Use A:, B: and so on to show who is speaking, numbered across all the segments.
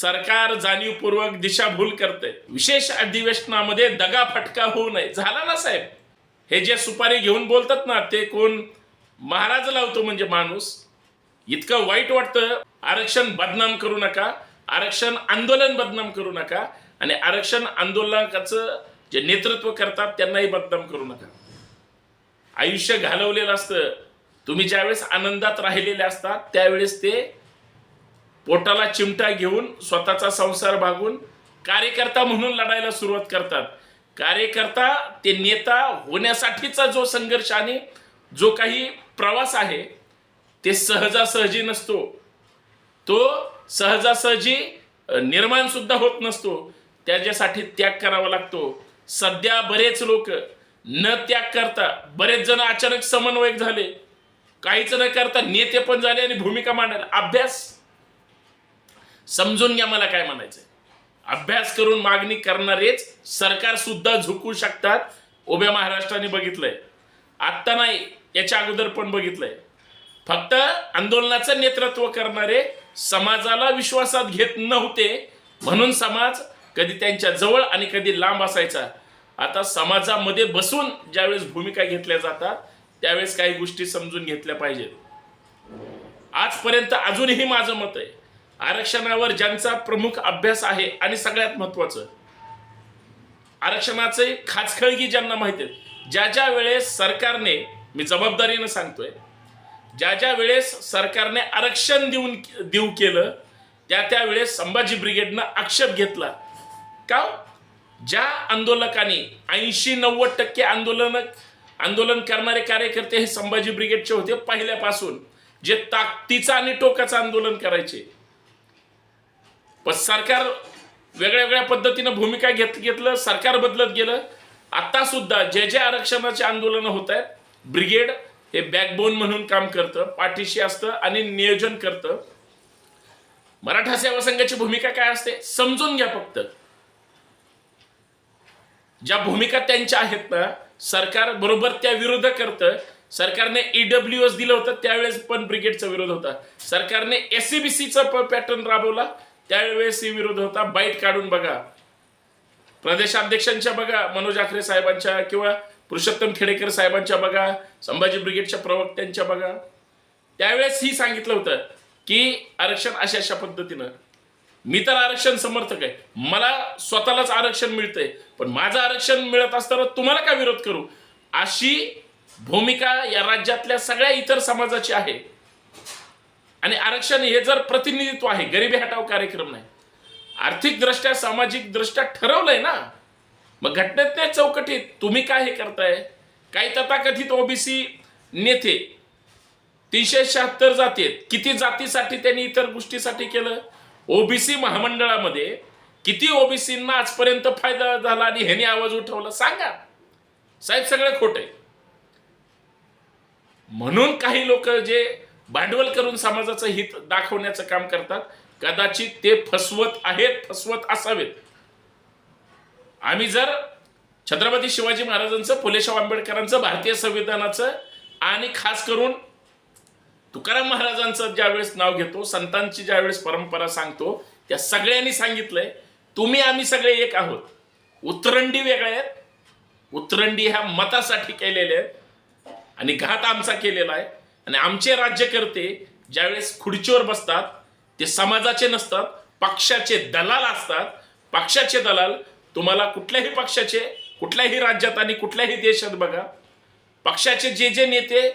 A: सरकार जाणीवपूर्वक दिशाभूल करते विशेष अधिवेशनामध्ये दगा फटका होऊ नये. झाला ना साहेब? हे जे सुपारी घेऊन बोलतात ना ते कोण महाराज लावतो म्हणजे माणूस? इतकं वाईट वाटतं. आरक्षण बदनाम करू नका. आरक्षण आंदोलन बदनाम करू नका. आणि आरक्षण आंदोलनाचं जे नेतृत्व करतात त्यांनाही बदनाम करू नका. आयुष्य घालवलेलं असतं. तुम्ही ज्यावेळेस आनंदात राहिलेले असतात त्यावेळेस ते पोटाला चिमटा घेऊन स्वतःचा संसार भागून कार्यकर्ता म्हणून लढायला सुरुवात करतात. कार्यकर्ता ते नेता होण्यासाठीचा जो संघर्ष आणि जो काही प्रवास आहे ते सहजासहजी नसतो. तो सहजासहजी निर्माण सुद्धा होत नसतो. त्याच्यासाठी त्याग करावा लागतो. सध्या बरेच लोक न त्याग करता बरेच जण अचानक समन्वयक झाले. काहीच न करता नेते पण झाले आणि भूमिका मांडायला. अभ्यास समजून घ्या मला काय म्हणायचंय. अभ्यास करून मागणी करणारेच सरकार सुद्धा झुकू शकतात. उभ्या महाराष्ट्राने बघितलंय. आत्ता नाही याच्या अगोदर पण बघितलंय. फक्त आंदोलनाचं नेतृत्व करणारे समाजाला विश्वासात घेत नव्हते. म्हणून समाज कधी त्यांच्या जवळ आणि कधी लांब असायचा. आता समाजामध्ये बसून ज्यावेळेस भूमिका घेतल्या जातात त्यावेळेस काही गोष्टी समजून घेतल्या पाहिजेत. आजपर्यंत अजूनही माझं मत आहे. आरक्षणावर ज्यांचा प्रमुख अभ्यास आहे आणि सगळ्यात महत्वाचं आरक्षणाचे खाचखळगी ज्यांना माहिती आहेत ज्या ज्या वेळेस सरकारने मी जबाबदारीनं सांगतोय ज्या ज्या वेळेस सरकारने आरक्षण देऊन देऊ केलं त्या त्या वेळेस संभाजी ब्रिगेडनं आक्षेप घेतला. का हो? ज्या आंदोलकांनी ऐंशी नव्वद टक्के आंदोलन आंदोलन करणारे कार्यकर्ते हे संभाजी ब्रिगेडचे होते पहिल्यापासून जे ताकदीचं आणि टोकाचं आंदोलन करायचे. पण सरकार वेगळ्या वेगळ्या पद्धतीनं भूमिका घेत घेतलं सरकार बदलत गेलं. आता सुद्धा जे जे आरक्षणाचे आंदोलनं होत आहेत ब्रिगेड हे बॅकबोन म्हणून काम करतं पाठीशी असतं आणि नियोजन करतं. मराठा सेवा संघाची भूमिका काय असते? समजून घ्या फक्त. ज्या भूमिका त्यांच्या आहेत ना सरकार बरोबर त्या विरोध करतं. सरकारने ईडब्ल्यू एस दिलं होतं त्यावेळेस पण ब्रिगेडचा विरोध होता. सरकारने एससीबीसीचा पॅटर्न राबवला. त्यावेळेस विरोध होता. बाईट काढून बघा. प्रदेशाध्यक्षांच्या बघा मनोज आखरे साहेबांच्या किंवा पुरुषोत्तम खेडेकर साहेबांच्या बघा संभाजी ब्रिगेडच्या प्रवक्त्यांच्या बघा. त्यावेळेस ही सांगितलं होतं की आरक्षण अशा अशा पद्धतीनं. मी तर आरक्षण समर्थक आहे. मला स्वतःलाच आरक्षण मिळतंय. पण माझं आरक्षण मिळत असताना तुम्हाला का विरोध करू? अशी भूमिका या राज्यातल्या सगळ्या इतर समाजाची आहे. आणि आरक्षण हे जर प्रतिनिधित्व आहे गरिबी हटाव कार्यक्रम नाही. आर्थिक दृष्ट्या सामाजिक दृष्ट्या ठरवलंय ना. मग घटनेतल्या चौकटीत तुम्ही काय हे करताय? काही तथाकथित ओबीसी नेते तीनशे शहात्तर जाती आहेत किती जातीसाठी त्यांनी इतर गोष्टीसाठी केलं? ओबीसी महामंडळामध्ये किती ओबीसींना आजपर्यंत फायदा झाला आणि ह्याने आवाज उठवला? सांगा. साहेब सगळं खोट. आहे म्हणून काही लोक जे भांडवल करून समाजाचं हित दाखवण्याचं काम करतात. कदाचित ते फसवत आहेत फसवत असावेत. आम्ही जर छत्रपती शिवाजी महाराजांचं फुलेशाह आंबेडकरांचं भारतीय संविधानाचं आणि खास करून तुकाराम महाराजांचं ज्यावेळेस नाव घेतो संतांची ज्यावेळेस परंपरा सांगतो त्या सगळ्यांनी सांगितलंय तुम्ही आम्ही सगळे एक आहोत. उतरंडी वेगळ्या आहेत. उतरंडी ह्या मतासाठी केलेल्या आहेत. आणि घात आमचा केलेला आहे. आणि आमचे राज्यकर्ते ज्यावेळेस खुर्चीवर बसतात ते समाजाचे नसतात पक्षाचे दलाल असतात. पक्षाचे दलाल तुम्हाला कुठल्याही पक्षाचे कुठल्याही राज्यात आणि कुठल्याही देशात बघा. पक्षाचे जे जे नेते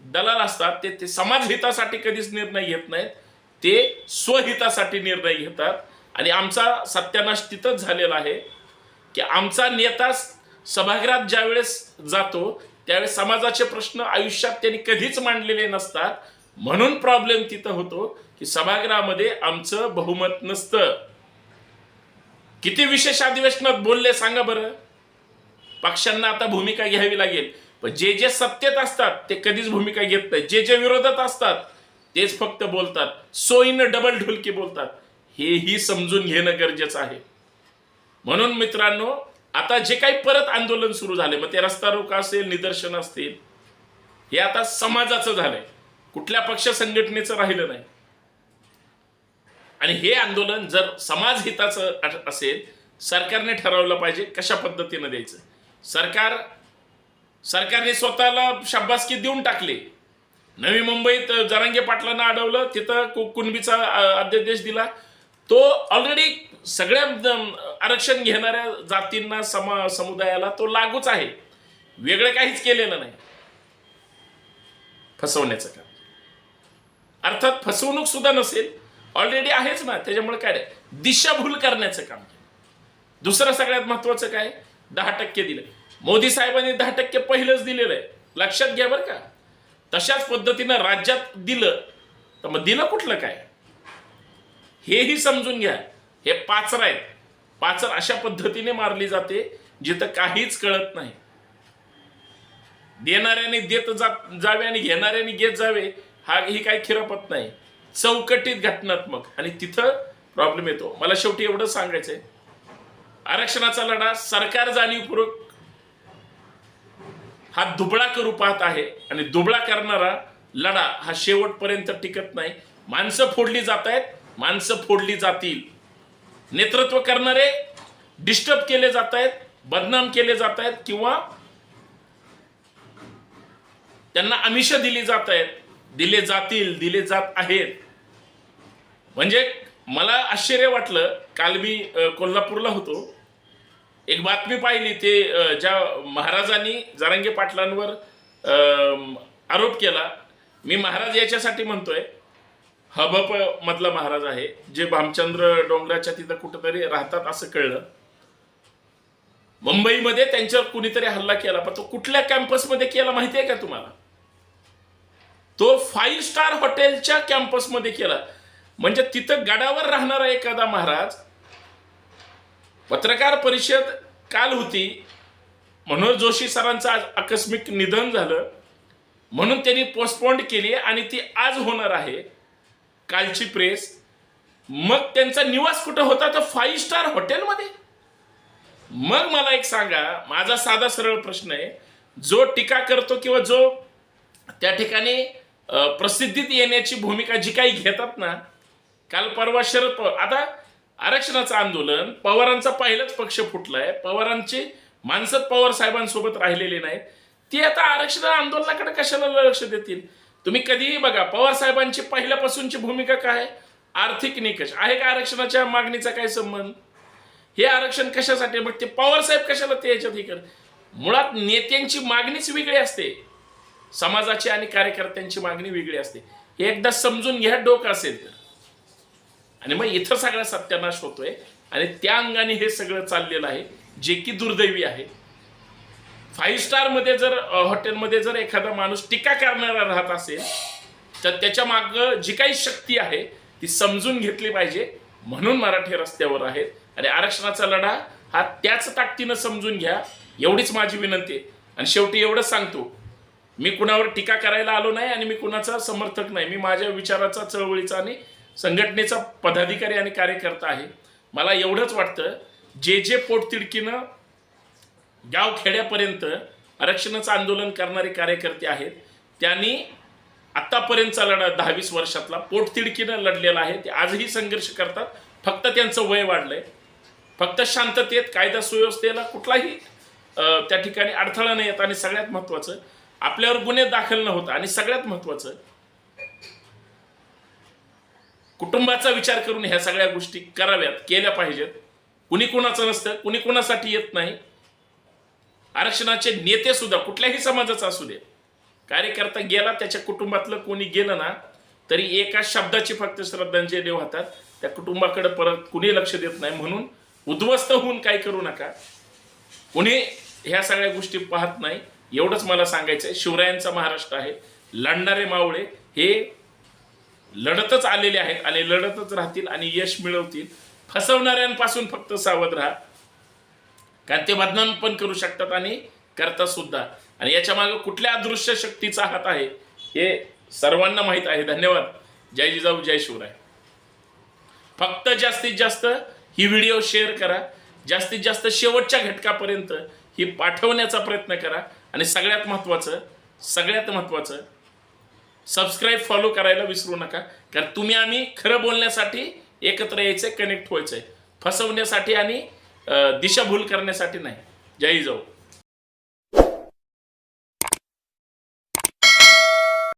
A: दलाल असतात ते ते समाज हितासाठी कधीच निर्णय घेत नाहीत. ते स्वहितासाठी निर्णय घेतात. आणि आमचा सत्यानाश तिथंच झालेला आहे की आमचा नेता सभागृहात ज्यावेळेस जातो त्यावेळेस समाजाचे प्रश्न आयुष्यात त्यांनी कधीच मांडलेले नसतात. म्हणून प्रॉब्लेम तिथं होतो की सभागृहामध्ये आमचं बहुमत नसतं. किती विशेष अधिवेशनात बोलले सांगा बरं. पक्षांना आता भूमिका घ्यावी लागेल. पण जे जे सत्तेत असतात ते कधीच भूमिका घेत नाही जे जे विरोधात असतात तेच फक्त बोलतात. सोयीनं डबल ढोलकी बोलतात. हेही समजून घेणं गरजेचं आहे. म्हणून मित्रांनो आता जे काही परत आंदोलन सुरू झाले मग ते रस्ता रोका असेल निदर्शन असतील हे आता समाजाचं झालंय. कुठल्या पक्ष संघटनेचं राहिलं नाही. आणि हे आंदोलन जर समाज हिताचं असेल सरकारने ठरवलं पाहिजे कशा पद्धतीनं द्यायचं? सरकार सरकारने स्वतःला शाब्बासकी देऊन टाकली. नवी मुंबईत जरांगे पाटलांना अडवलं तिथं कुणबीचा अध्यादेश दिला. तो ऑलरेडी सगळ्या आरक्षण घेणाऱ्या जातींना समा समुदायाला तो लागूच आहे. वेगळं काहीच केलेलं नाही. फसवण्याचं काम. अर्थात फसवणूक सुद्धा नसेल. ऑलरेडी आहेच ना. त्याच्यामुळे काय दिशाभूल करण्याचं काम. केलं. दुसरं सगळ्यात महत्वाचं काय? दहा टक्के दिलं. मोदी साहेबांनी दहा टक्के पहिलंच दिलेलं आहे. लक्षात घ्या बरं का. तशाच पद्धतीनं राज्यात दिलं तर मग दिलं कुठलं काय? हेही समजून घ्या. हे पाचर आहेत. पाचर अशा पद्धतीने मारली जाते जिथं काहीच कळत नाही. देणाऱ्याने देत जा जावे आणि घेणाऱ्याने घेत जावे हा ही काही खिरपत नाही. चौकटीत घटनात्मक. आणि तिथं प्रॉब्लेम येतो. मला शेवटी एवढं सांगायचंय. आरक्षणाचा लढा सरकार जाणीवपूर्वक हा दुबळा करू पाहत आहे आणि दुबळा करणारा लढा हा शेवटपर्यंत टिकत नाही. माणसं फोडली जात आहेत. माणसं फोडली जातील. नेतृत्व करणारे डिस्टर्ब केले जात आहेत बदनाम केले जात आहेत किंवा त्यांना आमिष दिली जात आहेत दिले जातील दिले जात आहेत. म्हणजे मला आश्चर्य वाटलं काल मी कोल्हापूरला होतो. एक बातमी पाहिली ते ज्या महाराजांनी जारंगे पाटलांवर आरोप केला. मी महाराज याच्यासाठी म्हणतोय हबप मधला महाराज आहे जे भामचंद्र डोंगराच्या तिथं कुठंतरी राहतात असं कळलं. मुंबईमध्ये त्यांच्यावर कुणीतरी हल्ला केला पण तो कुठल्या कॅम्पसमध्ये केला माहिती आहे का तुम्हाला? तो फाईव्ह स्टार हॉटेलच्या कॅम्पसमध्ये केला. म्हणजे तिथं गडावर राहणारा एखादा महाराज पत्रकार परिषद काल होती मनोज जोशी सरांचं आज आकस्मिक निधन झालं म्हणून त्यांनी पोस्टपोंड केली आणि ती आज होणार आहे. कालची प्रेस मग त्यांचा निवास कुठं होता? तर फाईव्ह स्टार हॉटेलमध्ये मग मला एक सांगा माझा साधा सरळ प्रश्न आहे. जो टीका करतो किंवा जो त्या ठिकाणी प्रसिद्धीत येण्याची भूमिका जी काही घेतात ना काल परवा शरद पवार आता आरक्षणाचं आंदोलन पवारांचा पहिलाच पक्ष फुटलाय. पवारांची माणसं पवार साहेबांसोबत राहिलेली नाहीत. ती आता आरक्षण आंदोलनाकडे कशाला लक्ष देतील? तुम्ही कधीही बघा पवार साहेबांची पहिल्यापासूनची भूमिका काय आर्थिक निकष. आहे का आरक्षणाच्या मागणीचा काय संबंध? हे आरक्षण कशासाठी मग ते पवार साहेब कशाला ते याच्यात हे कर मुळात नेत्यांची मागणीच वेगळी असते. समाजाची आणि कार्यकर्त्यांची मागणी वेगळी असते. हे एकदा समजून घ्या डोकं असेल तर. आणि मग इथं सगळा सत्यानाश होतोय. आणि त्या अंगाने हे सगळं चाललेलं आहे जे की दुर्दैवी आहे. फाईव्ह स्टारमध्ये जर हॉटेलमध्ये जर एखादा माणूस टीका करणारा राहत असेल तर त्याच्या मागं जी काही शक्ती आहे ती समजून घेतली पाहिजे. म्हणून मराठी रस्त्यावर आहेत आणि आरक्षणाचा लढा हा त्याच ताकदीनं समजून घ्या. एवढीच माझी विनंती आहे. आणि शेवटी एवढंच सांगतो मी कुणावर टीका करायला आलो नाही आणि मी कुणाचा समर्थक नाही. मी माझ्या विचाराचा चळवळीचा आणि संघटनेचा पदाधिकारी आणि कार्यकर्ता आहे. मला एवढंच वाटतं जे जे पोटतिडकीनं गाव खेड्यापर्यंत आरक्षणाचं आंदोलन करणारे कार्यकर्ते आहेत. त्यांनी आत्तापर्यंतचा लढा दहावीस वर्षातला पोटतिडकीनं लढलेला आहे. ते आजही संघर्ष करतात. फक्त त्यांचं वय वाढलंय. फक्त शांततेत कायदा सुव्यवस्थेला कुठलाही त्या ठिकाणी अडथळा नाही येत आणि सगळ्यात महत्त्वाचं आपल्यावर गुन्हे दाखल न होता आणि सगळ्यात महत्त्वाचं कुटुंबाचा विचार करून ह्या सगळ्या गोष्टी कराव्यात केल्या पाहिजेत. कुणी कुणाचं नसतं कुणी कुणासाठी येत नाही. आरक्षणाचे नेते सुद्धा कुठल्याही समाजाचा असू दे कार्यकर्ता गेला त्याच्या कुटुंबातलं कोणी गेलं ना तरी एका शब्दाची फक्त श्रद्धांजली वाहतात. त्या कुटुंबाकडे परत कुणी लक्ष देत नाही म्हणून उद्ध्वस्त होऊन काय करू नका. कुणी ह्या सगळ्या गोष्टी पाहत नाही. एवढंच मला सांगायचं आहे शिवरायांचा महाराष्ट्र आहे लढणारे मावळे हे लढतच आलेले आहेत आणि लढतच राहतील आणि यश मिळवतील. फसवणाऱ्यांपासून फक्त सावध राहा. कारण ते बदनाम पण करू शकतात आणि करतात सुद्धा. आणि याच्या मागे कुठल्या अदृश्य शक्तीचा हात आहे हे सर्वांना माहीत आहे. धन्यवाद. जय जिजाऊ जय शिवराय. फक्त जास्तीत जास्त ही व्हिडिओ शेअर करा. जास्तीत जास्त शेवटच्या घटकापर्यंत ही पाठवण्याचा प्रयत्न करा. आणि सगळ्यात महत्त्वाचं सगळ्यात महत्त्वाचं सबस्क्राईब फॉलो करायला विसरू नका. कारण तुम्ही आम्ही खरं बोलण्यासाठी एकत्र यायचंय कनेक्ट व्हायचंय. फसवण्यासाठी आणि दिशाभूल करण्यासाठी नाही. जय जाऊ